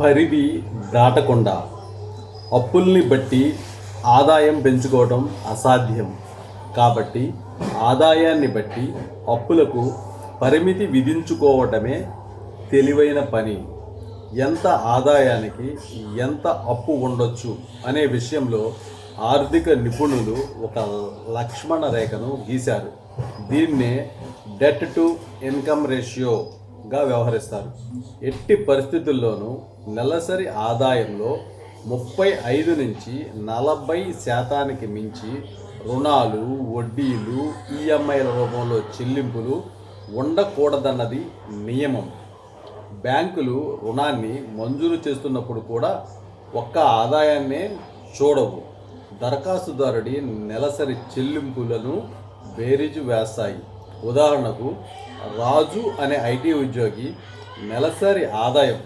పరిధి దాటకుండా అప్పుల్ని బట్టి ఆదాయం పెంచుకోవడం అసాధ్యం. కాబట్టి ఆదాయాన్ని బట్టి అప్పులకు పరిమితి విధించుకోవటమే తెలివైన పని. ఎంత ఆదాయానికి ఎంత అప్పు ఉండొచ్చు అనే విషయంలో ఆర్థిక నిపుణులు ఒక లక్ష్మణ రేఖను గీశారు. దీన్నే డెట్ టు ఇన్కమ్ గా వ్యవహరిస్తారు. ఎట్టి పరిస్థితుల్లోనూ నెలసరి ఆదాయంలో ముప్పై ఐదు నుంచి నలభై శాతానికి మించి రుణాలు వడ్డీలు ఈఎంఐల రూపంలో చెల్లింపులు ఉండకూడదన్నది నియమం. బ్యాంకులు రుణాన్ని మంజూరు చేస్తున్నప్పుడు కూడా ఒక్క ఆదాయాన్నే చూడవు. దరఖాస్తుదారుడి నెలసరి చెల్లింపులను బేరీజు వేస్తాయి. ఉదాహరణకు రాజు అనే ఐటీ ఉద్యోగి నెలసరి ఆదాయం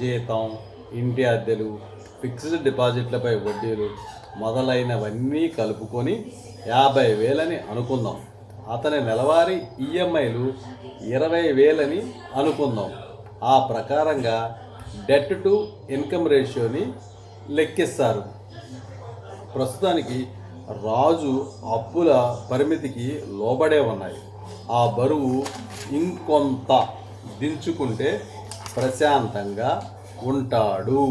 జీతం ఇంటి అద్దెలు ఫిక్స్డ్ డిపాజిట్లపై వడ్డీలు మొదలైనవన్నీ కలుపుకొని యాభై వేలని అనుకుందాం. అతని నెలవారీ ఈఎంఐలు ఇరవై వేలని అనుకుందాం. ఆ ప్రకారంగా డెట్ టు ఇన్కమ్ రేషియోని లెక్కిస్తారు. ప్రస్తుతానికి రాజు అప్పుల పరిమితికి లోబడే ఉన్నాయి. ఆ బరువు ఇంకొంత దించుకుంటే ప్రశాంతంగా ఉంటాడు.